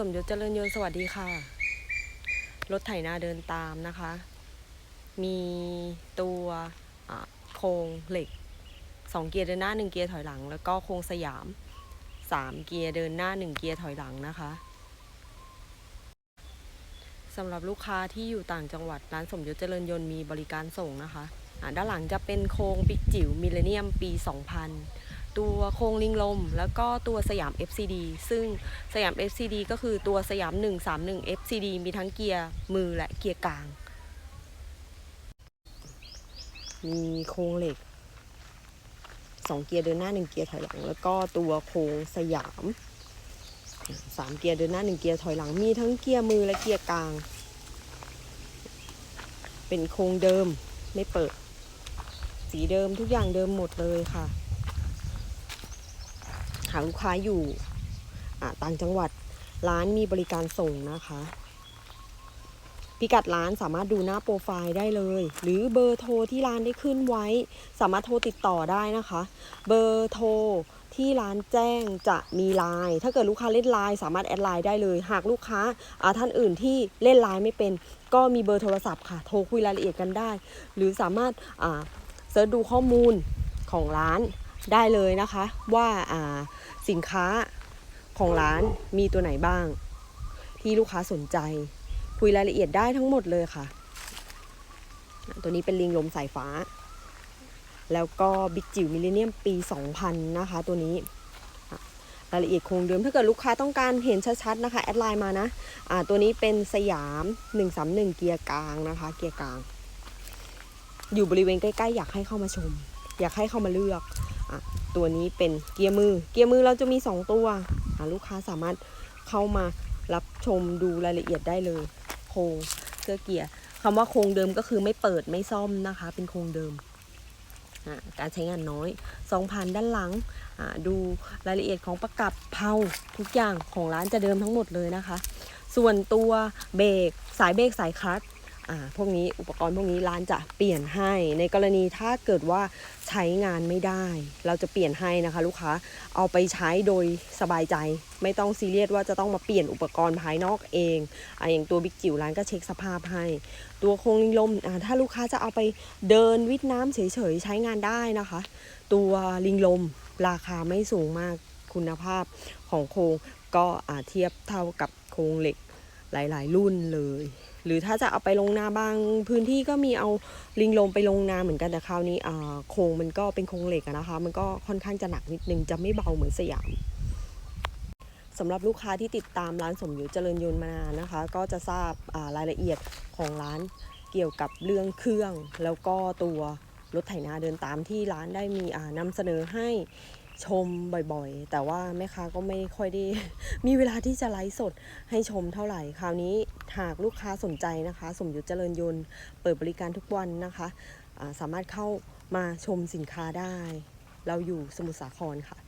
สมยศเจริญยนสวัสดีค่ะ รถไถนาเดินตามนะคะ มีตัวโครงเหล็ก 2 เกียร์เดินหน้า 1 เกียร์ถอยหลัง แล้วก็โครงสยาม 3 เกียร์เดินหน้า 1 เกียร์ถอยหลังนะคะสำหรับลูกค้าที่อยู่ต่างจังหวัดร้านสมยศเจริญยนต์มีบริการส่งนะคะ ด้านหลังจะเป็นโครงบิ๊กจิ๋วมิเลเนียมปี 2000 ตัวโครงลิงลม แล้วก็ตัวสยาม FCD ซึ่งสยาม FCD ก็คือตัวสยาม 131 FCD มีทั้งเกียร์มือและเกียร์กลาง มีโครงเหล็กสองเกียร์เดินหน้าหนึ่งเกียร์ถอยหลัง แล้วก็ตัวโครงสยามสามเกียร์เดินหน้าหนึ่งเกียร์ถอยหลัง มีทั้งเกียร์มือและเกียร์กลาง เป็นโครงเดิมไม่เปิด สีเดิมทุกอย่างเดิมหมดเลยค่ะ หากลูกค้าอยู่ต่างจังหวัดร้านมีบริการส่งนะคะ พิกัดร้านสามารถดูหน้าโปรไฟล์ได้เลย หรือเบอร์โทรที่ร้านได้ขึ้นไว้ สามารถโทรติดต่อได้นะคะ เบอร์โทรที่ร้านแจ้งจะมีไลน์ถ้าเกิดลูกค้าเล่นไลน์สามารถแอดไลน์ได้เลย หากลูกค้าท่านอื่นที่เล่นไลน์ไม่เป็น ก็มีเบอร์โทรศัพท์ค่ะ โทรคุยรายละเอียดกันได้ หรือสามารถเสิร์ชดูข้อมูลของร้าน ได้เลยนะคะว่าาสินค้าของร้านมีตัวไหนบ้าง ที่ลูกค้าสนใจ คุยรายละเอียดได้ทั้งหมดเลยค่ะ ตัวนี้เป็นลิงลมสายฟ้า แล้วก็บิ๊กจิ๋วมิลเลนเนียมปี 2000 นะคะ ตัวนี้รายละเอียดคงเดิมถ้าเกิดลูกค้าต้องการเห็นชัดๆนะคะแอดไลน์มานะอ่าตัวนี้เป็นสยาม 131 เกียร์กลางนะคะ เกียร์กลาง อยู่บริเวณใกล้ๆ อยากให้เข้ามาชม อยากให้เข้ามาเลือก ตัวนี้เป็นเกียร์มือ เกียร์มือเราจะมี 2 ตัวลูกค้าสามารถเข้ามารับชมดูรายละเอียดได้เลยโครงเสื้อเกียร์คำว่าโครงเดิมก็คือไม่เปิดไม่ซ่อมนะคะ เป็นโครงเดิมการใช้งานน้อยสองพันด้านหลัง ดูรายละเอียดของประกับเพาทุกอย่างของร้านจะเดิมทั้งหมดเลยนะคะ ส่วนตัวเบรกสายเบรกสายคลัตช์ พวกนี้อุปกรณ์พวกนี้ร้านจะเปลี่ยนให้ ในกรณีถ้าเกิดว่าใช้งานไม่ได้ เราจะเปลี่ยนให้นะคะ ลูกค้าเอาไปใช้โดยสบายใจ ไม่ต้องซีเรียสว่าจะต้องมาเปลี่ยนอุปกรณ์ภายนอกเองอ่าอย่างตัวบิ๊กจิ๋วร้านก็เช็คสภาพให้ ตัวโครงลิงลมอ่าถ้าลูกค้าจะเอาไปเดินวิดน้ำเฉยๆใช้งานได้นะคะ ตัวลิงลมราคาไม่สูงมากคุณภาพของโครงก็อาเทียบเท่ากับโครงเหล็กหลาย ๆ รุ่นเลย หรือถ้าจะเอาไปลงนาบางพื้นที่ก็มีเอาลิงลมไปลงนาเหมือนกันแต่คราวนี้โครงมันก็เป็นโครงเหล็กนะคะ มันก็ค่อนข้างจะหนักนิดนึงจะไม่เบาเหมือนสยามสำหรับลูกค้าที่ติดตามร้านสมยุทธเจริญยนต์มานานนะคะ ก็จะทราบารายละเอียดของร้านเกี่ยวกับเรื่องเครื่อง แล้วก็ตัวรถไถนาเดินตามที่ร้านได้มีนำเสนอให้ ชมบ่อยๆ แต่ว่าแม่ค้าก็ไม่ค่อยได้มีเวลาที่จะไลฟ์สดให้ชมเท่าไหร่ คราวนี้หากลูกค้าสนใจนะคะ สมยุทธเจริญยนต์ เปิดบริการทุกวันนะคะะสามารถเข้ามาชมสินค้าได้ เราอยู่สมุทรสาครค่ะ